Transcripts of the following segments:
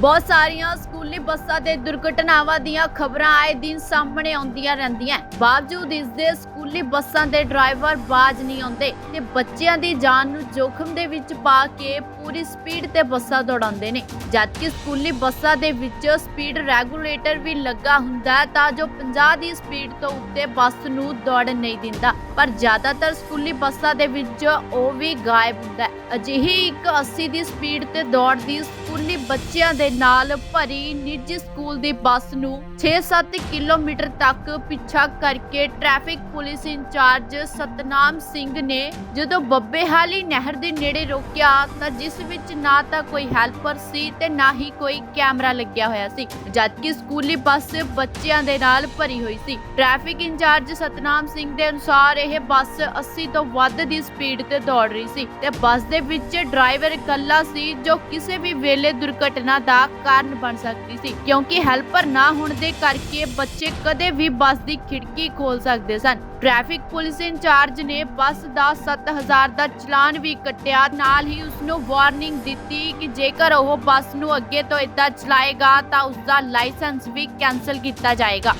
ਬਹੁਤ ਸਾਰੀਆਂ ਸਕੂਲੀ ਬੱਸਾਂ ਦੇ ਦੁਰਘਟਨਾਵਾਂ ਦੀਆਂ ਖਬਰਾਂ ਆਏ ਦਿਨ ਸਾਹਮਣੇ ਆਉਂਦੀਆਂ ਰਹਿੰਦੀਆਂ ਬਾਵਜੂਦ ਇਸ ਦੇ ਸਕੂਲੀ ਬੱਸਾਂ ਦੇ ਡਰਾਈਵਰ ਬਾਜ ਨਹੀਂ ਆਉਂਦੇ ਤੇ ਬੱਚਿਆਂ ਦੀ ਜਾਨ ਨੂੰ ਜੋਖਮ ਦੇ ਵਿੱਚ ਪਾ ਕੇ ਪੂਰੀ ਸਪੀਡ ਤੇ ਬੱਸਾਂ ਦੌੜਾਉਂਦੇ ਨੇ। ਜਦਕਿ ਸਕੂਲੀ ਬੱਸਾਂ ਦੇ ਵਿੱਚ ਸਪੀਡ ਰੈਗੂਲੇਟਰ ਵੀ ਲੱਗਾ ਹੁੰਦਾ ਹੈ ਤਾਂ ਜੋ 50 ਦੀ ਸਪੀਡ ਤੋਂ ਉੱਤੇ ਬੱਸ ਨੂੰ ਦੌੜਨ ਨਹੀਂ ਦਿੰਦਾ। ਪਰ ਜ਼ਿਆਦਾਤਰ ਸਕੂਲੀ ਬੱਸਾਂ ਦੇ ਵਿੱਚ ਉਹ ਵੀ ਗਾਇਬ ਹੁੰਦਾ ਹੈ। ਅਜਿਹੀ ਇੱਕ 80 ਦੀ ਸਪੀਡ ਤੇ ਦੌੜਦੀ ਸਕੂਲੀ ਬੱਚਿਆਂ ਦੇ ਨਾਲ ਭਰੀ ਨਿੱਜੀ ਸਕੂਲ ਦੀ ਬੱਸ ਨੂੰ 6-7 ਕਿਲੋਮੀਟਰ ਤੱਕ ਪਿੱਛਾ ਕਰਕੇ traffic police incharge Satnam Singh ਨੇ ਜਦੋਂ ਬੱਬੇਹਾਲੀ ਨਹਿਰ ਦੇ ਨੇੜੇ ਰੋਕਿਆ ਤਾਂ ਜਿਸ ਵਿੱਚ ਨਾ ਤਾਂ ਕੋਈ ਹੈਲਪਰ ਸੀ ਤੇ ਨਾ ਹੀ ਕੋਈ ਕੈਮਰਾ ਲੱਗਿਆ ਹੋਇਆ ਸੀ, ਜਦਕਿ ਸਕੂਲੀ ਬੱਸ ਬੱਚਿਆਂ ਦੇ ਨਾਲ ਭਰੀ ਹੋਈ ਸੀ। ਟ੍ਰੈਫਿਕ ਇੰਚਾਰਜ ਸਤਨਾਮ ਸਿੰਘ ਦੇ ਅਨੁਸਾਰ ਇਹ ਬੱਸ 80 ਤੋਂ ਵੱਧ ਦੀ ਸਪੀਡ ਤੇ ਦੌੜ ਰਹੀ ਸੀ ਤੇ ਬੱਸ ਦੇ ਵਿੱਚ ਡਰਾਈਵਰ ਇਕੱਲਾ ਸੀ ਜੋ ਕਿਸੇ ਵੀ ਵੇਲੇ ਦੁਰਘਟਨਾ ਦਾ ਕਾਰਨ ਬਣ ਸਕਦੀ ਸੀ, ਕਿਉਂਕਿ ਹੈਲਪਰ ਨਾ ਹੋਣ ਦੇ ਕਰਕੇ ਬੱਚੇ ਕਦੇ ਵੀ ਬੱਸ ਦੀ ਖਿੜਕੀ ਖੋਲ ਸਕਦੇ ਸਨ। ਟ੍ਰੈਫਿਕ ਪੁਲਿਸ ਇੰਚਾਰਜ ਨੇ ਬੱਸ ਦਾ 7000 ਦਾ ਚਲਾਨ ਵੀ ਕੱਟਿਆ। ਨਾਲ ਹੀ ਉਸ ਨੂੰ ਵਾਰਨਿੰਗ ਦਿੱਤੀ ਕਿ ਜੇਕਰ ਉਹ ਬੱਸ ਨੂੰ ਅੱਗੇ ਤੋਂ ਇਦਾਂ ਚਲਾਏਗਾ, ਤਾਂ ਉਸ ਦਾ ਲਾਇਸੈਂਸ ਵੀ ਕੈਨਸਲ ਕੀਤਾ ਜਾਏਗਾ।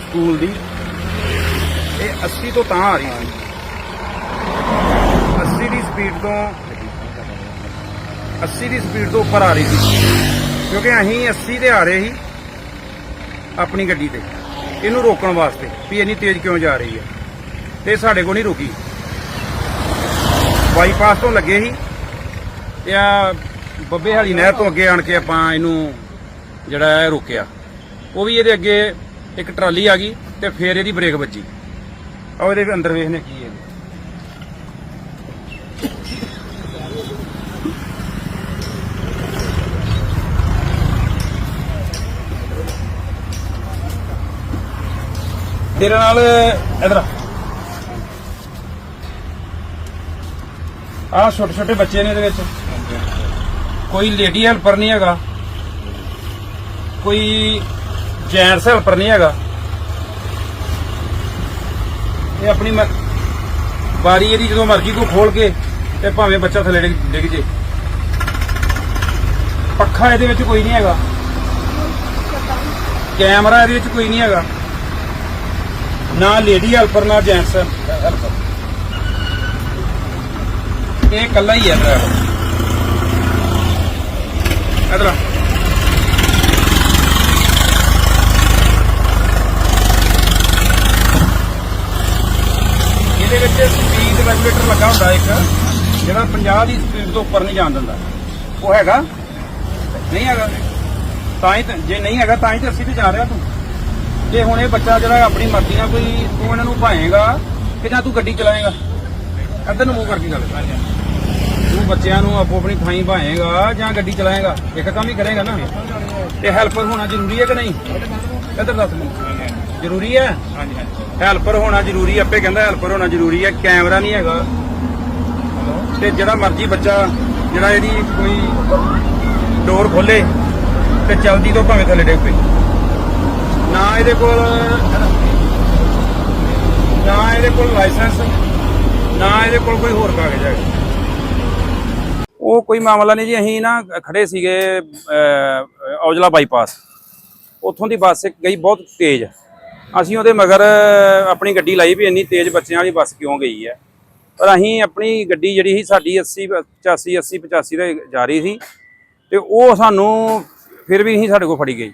ਸਕੂਲ ਦੀ? ਇਹ 80 ਤੋਂ ਤਾਂ ਆ ਰਹੀ ਸੀ। 80 ਦੀ ਸਪੀਡ ਤੋਂ 80 ਦੀ ਸਪੀਡ ਤੋਂ ਉੱਪਰ ਆ ਰਹੀ ਸੀ। ਕਿਉਂਕਿ ਅਸੀਂ 80 ਤੇ ਆ ਰਹੇ ਸੀ ਆਪਣੀ ਗੱਡੀ ਤੇ। ਇਹਨੂੰ ਰੋਕਣ ਵਾਸਤੇ ਵੀ ਇੰਨੀ ਤੇਜ਼ ਕਿਉਂ ਜਾ ਰਹੀ ਹੈ? ਤੇ ਸਾਡੇ ਕੋਲ ਨਹੀਂ ਰੁਕੀ। ਬਾਈਪਾਸ ਤੋਂ ਲੱਗੇ ਸੀ। ਤੇ ਆ ਬੱਬੇ ਹਾਲੀ ਨਹਿਰ ਤੋਂ ਅੱਗੇ ਆਣ ਕੇ ਆਪਾਂ ਇਹਨੂੰ ਜਿਹੜਾ ਹੈ ਰੋਕਿਆ। ਉਹ ਵੀ ਇਹਦੇ ਅੱਗੇ ਇੱਕ ਟਰਾਲੀ ਆ ਗਈ ਤੇ ਫੇਰ ਇਹਦੀ ਬ੍ਰੇਕ ਵੱਜੀ। ਆ ਇਹਦੇ ਵੀ ਅੰਦਰ ਵੇਖਨੇ ਕੀ ਹੈ। ਤੇਰੇ ਨਾਲ ਇਧਰ ਆ। ਛੋਟੇ ਛੋਟੇ ਬੱਚੇ ਨੇ ਇਹਦੇ ਵਿੱਚ। ਕੋਈ ਲੇਡੀ ਹੈਲਪਰ ਨਹੀਂ ਹੈਗਾ। ਕੋਈ ਜੈਂਟਸ ਹੈਲਪਰ ਨਹੀਂ ਹੈਗਾ। ਇਹ ਆਪਣੀ ਮ- ਬਾਰੀ ਇਹਦੀ ਜਦੋਂ ਮਰਜ਼ੀ ਕੋ ਖੋਲ ਕੇ ਤੇ ਭਾਵੇਂ ਬੱਚਾ ਥੱਲੇ ਡਿੱਗ ਡਿੱਗ ਜੇ। ਪੱਖਾ ਇਹਦੇ ਵਿੱਚ ਕੋਈ ਨਹੀਂ ਹੈਗਾ। ਕੈਮਰਾ ਇਹਦੇ ਵਿੱਚ ਕੋਈ ਨਹੀਂ ਹੈਗਾ। ਨਾ ਲੇਡੀ ਹੈਲਪਰ ਨਾ ਜੈਂਟਸ ਹੈਲਪਰ ਇਹ ਇਕੱਲਾ ਹੀ ਹੈ ਡਰਾਈਵਰ ਇਧਰ ਇਹਦੇ ਵਿੱਚ ਸਪੀਡ ਰੈਗੂਲੇਟਰ ਲੱਗਾ ਹੁੰਦਾ ਇੱਕ, ਜਿਹੜਾ 50 ਦੀ ਸਪੀਡ ਤੋਂ ਉੱਪਰ ਨਹੀਂ ਜਾਣ ਦਿੰਦਾ। ਉਹ ਹੈਗਾ। ਨਹੀਂ ਹੈਗਾ। ਤਾਂ ਹੀ ਜੇ ਨਹੀਂ ਹੈਗਾ ਤਾਂ ਹੀ ਤਾਂ ਅਸੀਂ ਤੇ ਜਾ ਰਿਹਾ ਤੂੰ। ਜੇ ਹੁਣ ਇਹ ਬੱਚਾ ਜਿਹੜਾ ਆਪਣੀ ਮਰਜ਼ੀ ਨਾਲ ਕੋਈ ਤੂੰ ਇਹਨਾਂ ਨੂੰ ਭਾਏਗਾ, ਕਿ ਜਾਂ ਤੂੰ ਗੱਡੀ ਚਲਾਏਗਾ? ਇੱਧਰ ਨੂੰ ਮੂੰਹ ਕਰਕੇ ਗੱਲ ਤੂੰ ਬੱਚਿਆਂ ਨੂੰ ਆਪੋ ਆਪਣੀ ਥਾਈਂ ਭਾਏਗਾ ਜਾਂ ਗੱਡੀ ਚਲਾਏਗਾ, ਇੱਕ ਕੰਮ ਹੀ ਕਰੇਗਾ ਨਾ। ਤੇ ਹੈਲਪਰ ਹੋਣਾ ਜ਼ਰੂਰੀ ਹੈ ਕਿ ਨਹੀਂ? ਇੱਧਰ ਦੱਸ ਮੈਨੂੰ। ਜ਼ਰੂਰੀ ਹੈ? ਹਾਂਜੀ ਹੈਲਪਰ ਹੋਣਾ ਜ਼ਰੂਰੀ, ਆਪੇ ਕਹਿੰਦਾ ਹੈਲਪਰ ਹੋਣਾ ਜ਼ਰੂਰੀ ਹੈ, ਕੈਮਰਾ ਨਹੀਂ ਹੈਗਾ। ਤੇ ਜਿਹੜਾ ਮਰਜ਼ੀ ਬੱਚਾ, ਜਿਹੜਾ ਇਹਦੀ ਕੋਈ ਡੋਰ ਖੋਲੇ ਤੇ ਚਲਦੀ ਤੋਂ ਭਾਵੇਂ ਥੱਲੇ ਡਿੱਗ ਪਏ। ਨਾ ਇਹਦੇ ਕੋਲ, ਨਾ ਇਹਦੇ ਕੋਲ ਲਾਇਸੈਂਸ ਨਾ ਇਹਦੇ ਕੋਲ ਕੋਈ ਹੋਰ ਕਾਗਜ਼ ਹੈ ਉਹ ਕੋਈ ਮਾਮਲਾ ਨਹੀਂ ਜੀ, ਅਸੀਂ ਨਾ ਖੜੇ ਸੀਗੇ ਔਜਲਾ ਬਾਈਪਾਸ। ਉੱਥੋਂ ਦੀ ਬੱਸ ਇੱਕ ਗਈ ਬਹੁਤ ਤੇਜ਼। ਅਸੀਂ ਉਹਦੇ ਮਗਰ ਆਪਣੀ ਗੱਡੀ ਲਾਈ ਵੀ ਇੰਨੀ ਤੇਜ਼ ਬੱਚਿਆਂ ਵਾਲੀ ਬੱਸ ਕਿਉਂ ਗਈ ਹੈ। ਪਰ ਅਸੀਂ ਆਪਣੀ ਗੱਡੀ ਜਿਹੜੀ ਸੀ, ਸਾਡੀ 80 85 80 85 ਦੇ ਜਾ ਰਹੀ ਸੀ। ਤੇ ਉਹ ਸਾਨੂੰ ਫਿਰ ਵੀ ਨਹੀਂ ਸਾਡੇ ਕੋਲ ਫੜੀ ਗਈ।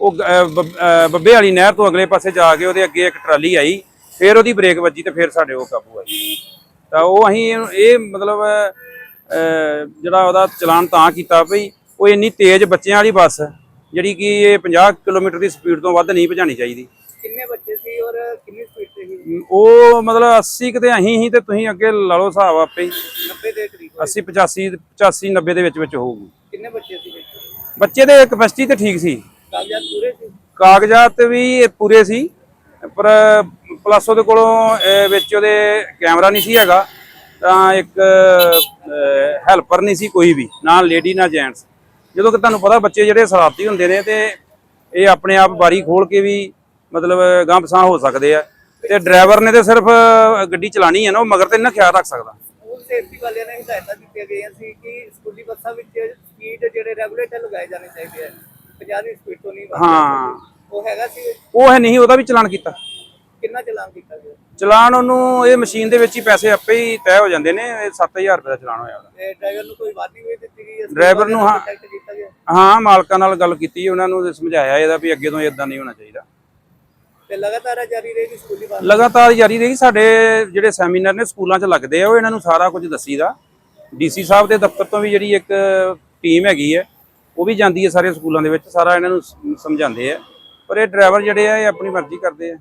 ਉਹ ਅਹ ਬੱਬ- ਅਹ ਵਾਲੀ ਨਹਿਰ ਤੋਂ ਅਗਲੇ ਪਾਸੇ ਜਾ ਕੇ ਉਹਦੇ ਅੱਗੇ ਇੱਕ ਟਰਾਲੀ ਆਈ ਫਿਰ ਉਹਦੀ ਬ੍ਰੇਕ ਵੱਜੀ ਤੇ ਫਿਰ ਸਾਡੇ ਉਹ ਕਾਬੂ ਆਈ ਤਾਂ ਉਹ ਅਸੀਂ ਇਹ ਮਤਲਬ ਅਹ, ਜਿਹੜਾ ਉਹਦਾ ਚਲਾਨ ਤਾਂ ਕੀਤਾ ਭਈ ਉਹ ਇੰਨੀ ਤੇਜ਼ ਬੱਚਿਆਂ ਵਾਲੀ ਬੱਸ ਜਿਹੜੀ ਕਿ ਇਹ 50 ਕਿਲੋਮੀਟਰ ਦੀ ਸਪੀਡ ਤੋਂ ਵੱਧ ਨਹੀਂ ਭਜਾਣੀ ਚਾਹੀਦੀ। ਕਿੰਨੇ ਬੱਚੇ ਸੀ ਔਰ ਕਿੰਨੀ ਸਪੀਡ ਤੇ ਸੀ? ਉਹ ਮਤਲਬ 80 ਕਿਤੇ ਅਸੀਂ ਹੀ ਤੇ ਤੁਸੀਂ ਅੱਗੇ ਲਾ ਲਓ ਹਿਸਾਬ ਆਪੇ ਹੀ। 90 ਦੇ ਕਰੀਬ 80 85 85 90 ਦੇ ਵਿੱਚ ਵਿੱਚ ਹੋਊਗੀ। ਕਿੰਨੇ ਬੱਚੇ ਸੀ? ਬੱਚੇ ਦੇ ਕਪੈਸਿਟੀ ਤੇ ਠੀਕ ਸੀ। ਕਾਗਜ਼ਾਤ ਪੂਰੇ ਸੀ? ਕਾਗਜ਼ਾਤ ਵੀ ਪੂਰੇ ਸੀ ਪਰ ਪਲੱਸ ਉਹਦੇ ਕੋਲੋਂ ਵਿੱਚ ਉਹਦੇ ਕੈਮਰਾ ਨਹੀਂ ਸੀ ਹੈਗਾ ਤਾਂ ਇੱਕ ਹੈਲਪਰ ਨਹੀਂ ਸੀ ਕੋਈ ਵੀ ਨਾ ਲੇਡੀ ਨਾ ਜੈਂਟਸ। ਜਦੋਂ ਕਿ ਤੁਹਾਨੂੰ ਪਤਾ ਬੱਚੇ ਜਿਹੜੇ ਸ਼ਰਾਰਤੀ ਹੁੰਦੇ ਨੇ ਤੇ ਇਹ ਆਪਣੇ ਆਪ ਬਾਰੀ ਖੋਲ ਕੇ ਵੀ ਮਤਲਬ ਗਾਂਹ ਪਸਾਹ ਹੋ ਸਕਦੇ ਆ। ਤੇ ਡਰਾਈਵਰ ਨੇ ਤੇ ਸਿਰਫ ਗੱਡੀ ਚਲਾਣੀ ਹੈ ਨਾ ਉਹ ਮਗਰ ਤੇ ਨਾ ਖਿਆਲ ਰੱਖ ਸਕਦਾ। ਸੇਫਟੀ ਵਾਲਿਆਂ ਨੇ ਹਦਾਇਤਾਂ ਦਿੱਤੀਆਂ ਗਈਆਂ ਸੀ ਕਿ ਸਕੂਲੀ ਬੱਸਾਂ ਵਿੱਚ ਸਪੀਡ ਜਿਹੜੇ ਰੈਗੂਲੇਟਰ ਲਗਾਏ ਜਾਣੇ ਚਾਹੀਦੇ ਆ। 50 ਦੀ ਸਪੀਡ ਤੋਂ ਨਹੀਂ ਵੱਧ ਹਾਂ। ਉਹ ਹੈਗਾ ਸੀ ਉਹ ਹੈ ਨਹੀਂ ਉਹਦਾ ਵੀ ਚਲਾਨ ਕੀਤਾ। ਕਿੰਨਾ ਚਲਾਨ ਕੀਤਾ ਗਿਆ ਚਲਾਨ ਉਹਨੂੰ ਇਹ ਮਸ਼ੀਨ ਦੇ ਵਿੱਚ ਹੀ ਪੈਸੇ ਆਪੇ ਹੀ ਤੈਅ ਹੋ ਜਾਂਦੇ ਨੇ ਇਹ 7000 ਰੁਪਏ ਦਾ ਚਲਾਨ ਹੋਇਆ ਉਹਦਾ। ਤੇ ਡਰਾਈਵਰ ਨੂੰ ਕੋਈ ਵਾਰਨਿੰਗ ਵੀ ਦਿੱਤੀ ਗਈ? ਡਰਾਈਵਰ ਨੂੰ ਹਾਂ। ਹਾਂ ਮਾਲਕਾਂ ਨਾਲ ਗੱਲ ਕੀਤੀ ਉਹਨਾਂ ਨੂੰ ਸਮਝਾਇਆ ਇਹਦਾ ਵੀ ਅੱਗੇ ਤੋਂ ਇਦਾਂ ਨਹੀਂ ਹੋਣਾ ਚਾਹੀਦਾ। ਤੇ ਲਗਾਤਾਰ ਜਾਰੀ ਰਹੇਗੀ ਸਕੂਲੀ ਬਾਤ ਲਗਾਤਾਰ ਜਾਰੀ ਰਹੀ ਸਾਡੇ ਜਿਹੜੇ ਸੈਮੀਨਾਰ ਨੇ ਸਕੂਲਾਂ 'ਚ ਲੱਗਦੇ ਆ ਉਹ ਇਹਨਾਂ ਨੂੰ ਸਾਰਾ ਕੁਝ ਦੱਸੀਦਾ। ਡੀਸੀ ਸਾਹਿਬ ਦੇ ਦਫ਼ਤਰ ਤੋਂ ਵੀ ਜਿਹੜੀ ਇੱਕ ਟੀਮ ਹੈਗੀ ਹੈ ਉਹ ਵੀ ਜਾਂਦੀ ਹੈ ਸਾਰੇ ਸਕੂਲਾਂ ਦੇ ਵਿੱਚ, ਸਾਰਾ ਇਹਨਾਂ ਨੂੰ ਸਮਝਾਉਂਦੇ ਆ। ਪਰ ਇਹ ਡਰਾਈਵਰ ਜਿਹੜੇ ਆ, ਇਹ ਆਪਣੀ ਮਰਜ਼ੀ ਕਰਦੇ ਆ।